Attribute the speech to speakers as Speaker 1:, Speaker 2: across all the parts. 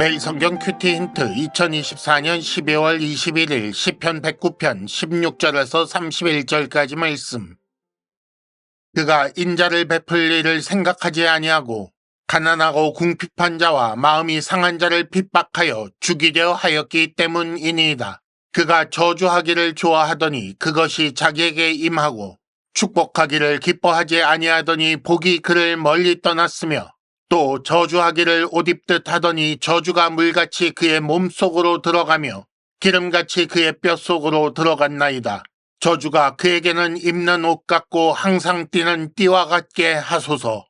Speaker 1: 매일 성경 큐티 힌트 2024년 12월 21일 시편 109편 16절에서 31절까지 말씀. 그가 인자를 베풀 일을 생각하지 아니하고 가난하고 궁핍한 자와 마음이 상한 자를 핍박하여 죽이려 하였기 때문이니이다. 그가 저주하기를 좋아하더니 그것이 자기에게 임하고 축복하기를 기뻐하지 아니하더니 복이 그를 멀리 떠났으며 또 저주하기를 옷 입듯 하더니 저주가 물같이 그의 몸속으로 들어가며 기름같이 그의 뼛속으로 들어갔나이다. 저주가 그에게는 입는 옷 같고 항상 뛰는 띠와 같게 하소서.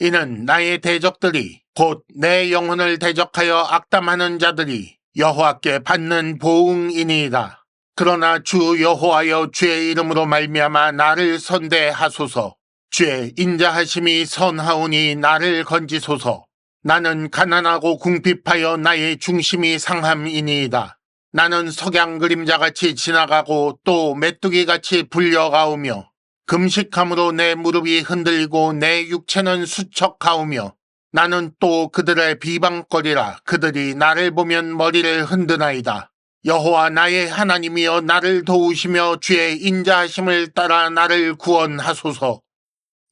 Speaker 1: 이는 나의 대적들이 곧 내 영혼을 대적하여 악담하는 자들이 여호와께 받는 보응이니이다. 그러나 주 여호와여 주의 이름으로 말미암아 나를 선대하소서. 주의 인자하심이 선하오니 나를 건지소서. 나는 가난하고 궁핍하여 나의 중심이 상함이니이다. 나는 석양 그림자같이 지나가고 또 메뚜기같이 불려가오며 금식함으로 내 무릎이 흔들리고 내 육체는 수척하오며 나는 또 그들의 비방거리라 그들이 나를 보면 머리를 흔드나이다. 여호와 나의 하나님이여 나를 도우시며 주의 인자하심을 따라 나를 구원하소서.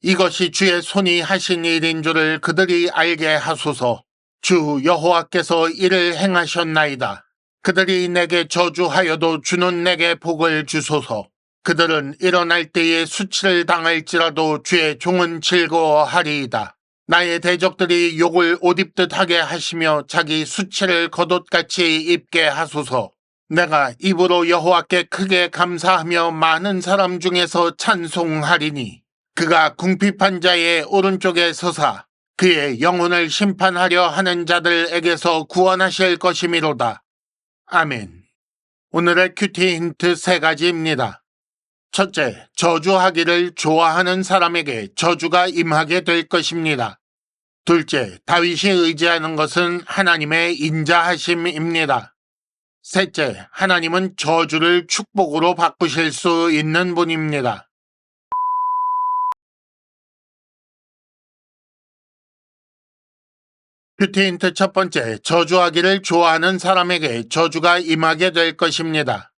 Speaker 1: 이것이 주의 손이 하신 일인 줄을 그들이 알게 하소서. 주 여호와께서 이를 행하셨나이다. 그들이 내게 저주하여도 주는 내게 복을 주소서. 그들은 일어날 때에 수치를 당할지라도 주의 종은 즐거워하리이다. 나의 대적들이 욕을 옷 입듯 하게 하시며 자기 수치를 겉옷같이 입게 하소서. 내가 입으로 여호와께 크게 감사하며 많은 사람 중에서 찬송하리니 그가 궁핍한 자의 오른쪽에 서사 그의 영혼을 심판하려 하는 자들에게서 구원하실 것이미로다. 아멘. 오늘의 큐티 힌트 세 가지입니다. 첫째, 저주하기를 좋아하는 사람에게 저주가 임하게 될 것입니다. 둘째, 다윗이 의지하는 것은 하나님의 인자하심입니다. 셋째, 하나님은 저주를 축복으로 바꾸실 수 있는 분입니다. 큐티 힌트 첫 번째, 저주하기를 좋아하는 사람에게 저주가 임하게 될 것입니다.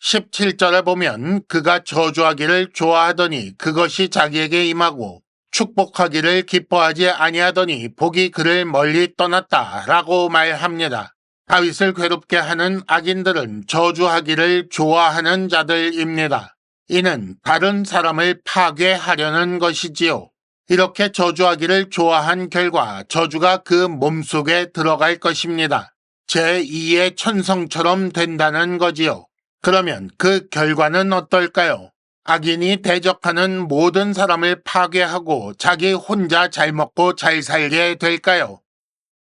Speaker 1: 17절에 보면 그가 저주하기를 좋아하더니 그것이 자기에게 임하고 축복하기를 기뻐하지 아니하더니 복이 그를 멀리 떠났다 라고 말합니다. 다윗을 괴롭게 하는 악인들은 저주하기를 좋아하는 자들입니다. 이는 다른 사람을 파괴하려는 것이지요. 이렇게 저주하기를 좋아한 결과 저주가 그 몸속에 들어갈 것입니다. 제2의 천성처럼 된다는 거지요. 그러면 그 결과는 어떨까요? 악인이 대적하는 모든 사람을 파괴하고 자기 혼자 잘 먹고 잘 살게 될까요?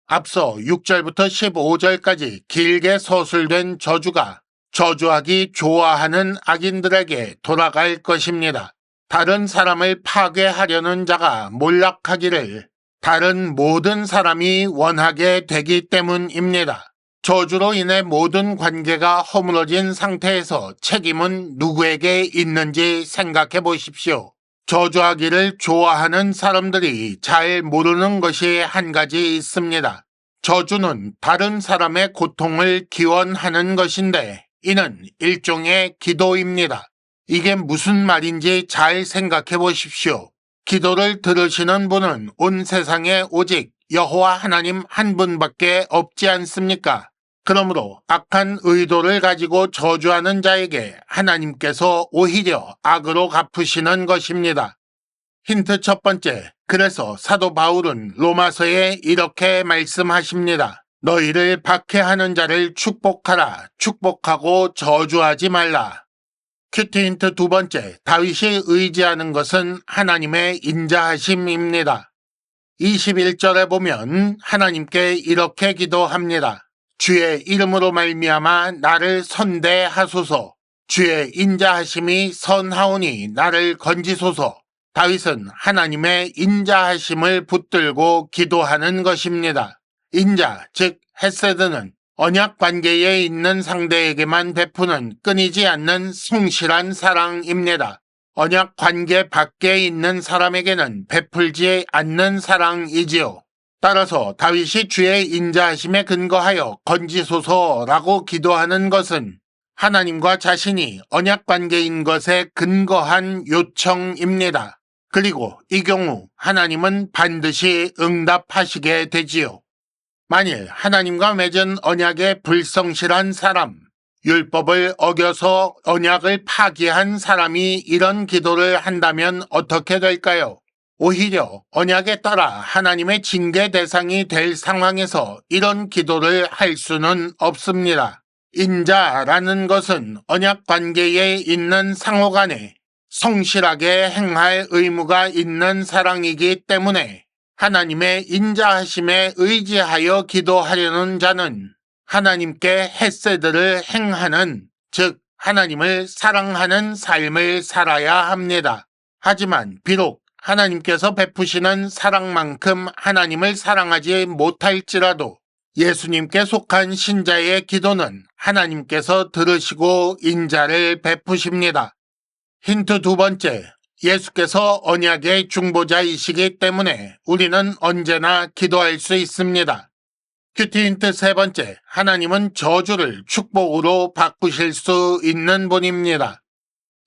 Speaker 1: 앞서 6절부터 15절까지 길게 서술된 저주가 저주하기 좋아하는 악인들에게 돌아갈 것입니다. 다른 사람을 파괴하려는 자가 몰락하기를 다른 모든 사람이 원하게 되기 때문입니다. 저주로 인해 모든 관계가 허물어진 상태에서 책임은 누구에게 있는지 생각해 보십시오. 저주하기를 좋아하는 사람들이 잘 모르는 것이 한 가지 있습니다. 저주는 다른 사람의 고통을 기원하는 것인데 이는 일종의 기도입니다. 이게 무슨 말인지 잘 생각해 보십시오. 기도를 들으시는 분은 온 세상에 오직 여호와 하나님 한 분밖에 없지 않습니까? 그러므로 악한 의도를 가지고 저주하는 자에게 하나님께서 오히려 악으로 갚으시는 것입니다. 힌트 첫 번째. 그래서 사도 바울은 로마서에 이렇게 말씀하십니다. 너희를 박해하는 자를 축복하라. 축복하고 저주하지 말라. 큐티 힌트 두 번째. 다윗이 의지하는 것은 하나님의 인자하심입니다. 21절에 보면 하나님께 이렇게 기도합니다. 주의 이름으로 말미암아 나를 선대하소서. 주의 인자하심이 선하오니 나를 건지소서. 다윗은 하나님의 인자하심을 붙들고 기도하는 것입니다. 인자, 즉 헤세드는 언약 관계에 있는 상대에게만 베푸는 끊이지 않는 성실한 사랑입니다. 언약 관계 밖에 있는 사람에게는 베풀지 않는 사랑이지요. 따라서 다윗이 주의 인자하심에 근거하여 건지소서라고 기도하는 것은 하나님과 자신이 언약 관계인 것에 근거한 요청입니다. 그리고 이 경우 하나님은 반드시 응답하시게 되지요. 만일 하나님과 맺은 언약에 불성실한 사람, 율법을 어겨서 언약을 파기한 사람이 이런 기도를 한다면 어떻게 될까요? 오히려 언약에 따라 하나님의 징계 대상이 될 상황에서 이런 기도를 할 수는 없습니다. 인자라는 것은 언약 관계에 있는 상호 간에 성실하게 행할 의무가 있는 사랑이기 때문에 하나님의 인자하심에 의지하여 기도하려는 자는 하나님께 햇세들을 행하는 즉 하나님을 사랑하는 삶을 살아야 합니다. 하지만 비록 하나님께서 베푸시는 사랑만큼 하나님을 사랑하지 못할지라도 예수님께 속한 신자의 기도는 하나님께서 들으시고 인자를 베푸십니다. 힌트 두 번째, 예수께서 언약의 중보자이시기 때문에 우리는 언제나 기도할 수 있습니다. 큐티 힌트 세 번째, 하나님은 저주를 축복으로 바꾸실 수 있는 분입니다.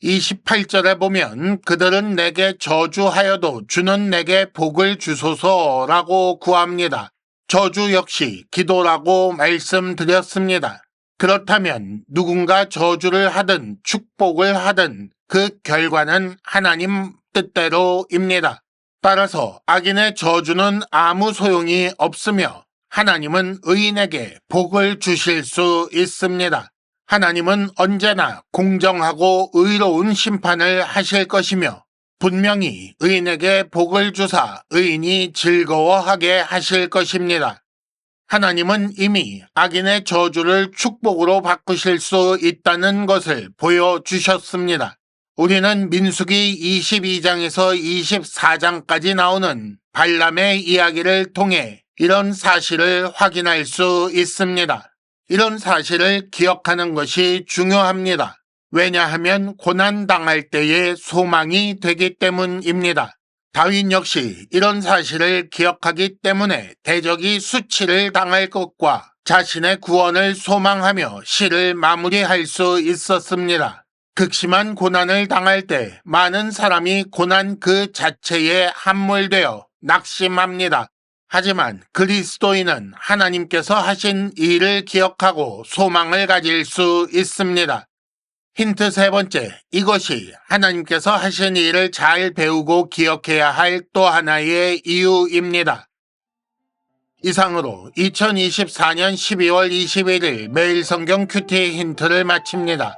Speaker 1: 28절에 보면 그들은 내게 저주하여도 주는 내게 복을 주소서라고 구합니다. 저주 역시 기도라고 말씀드렸습니다. 그렇다면 누군가 저주를 하든 축복을 하든 그 결과는 하나님 뜻대로입니다. 따라서 악인의 저주는 아무 소용이 없으며 하나님은 의인에게 복을 주실 수 있습니다. 하나님은 언제나 공정하고 의로운 심판을 하실 것이며 분명히 의인에게 복을 주사 의인이 즐거워하게 하실 것입니다. 하나님은 이미 악인의 저주를 축복으로 바꾸실 수 있다는 것을 보여주셨습니다. 우리는 민수기 22장에서 24장까지 나오는 발람의 이야기를 통해 이런 사실을 확인할 수 있습니다. 이런 사실을 기억하는 것이 중요합니다. 왜냐하면 고난당할 때의 소망이 되기 때문입니다. 다윈 역시 이런 사실을 기억하기 때문에 대적이 수치를 당할 것과 자신의 구원을 소망하며 시를 마무리할 수 있었습니다. 극심한 고난을 당할 때 많은 사람이 고난 그 자체에 함몰되어 낙심합니다. 하지만 그리스도인은 하나님께서 하신 일을 기억하고 소망을 가질 수 있습니다. 힌트 세 번째, 이것이 하나님께서 하신 일을 잘 배우고 기억해야 할 또 하나의 이유입니다. 이상으로 2024년 12월 21일 매일 성경 큐티 힌트를 마칩니다.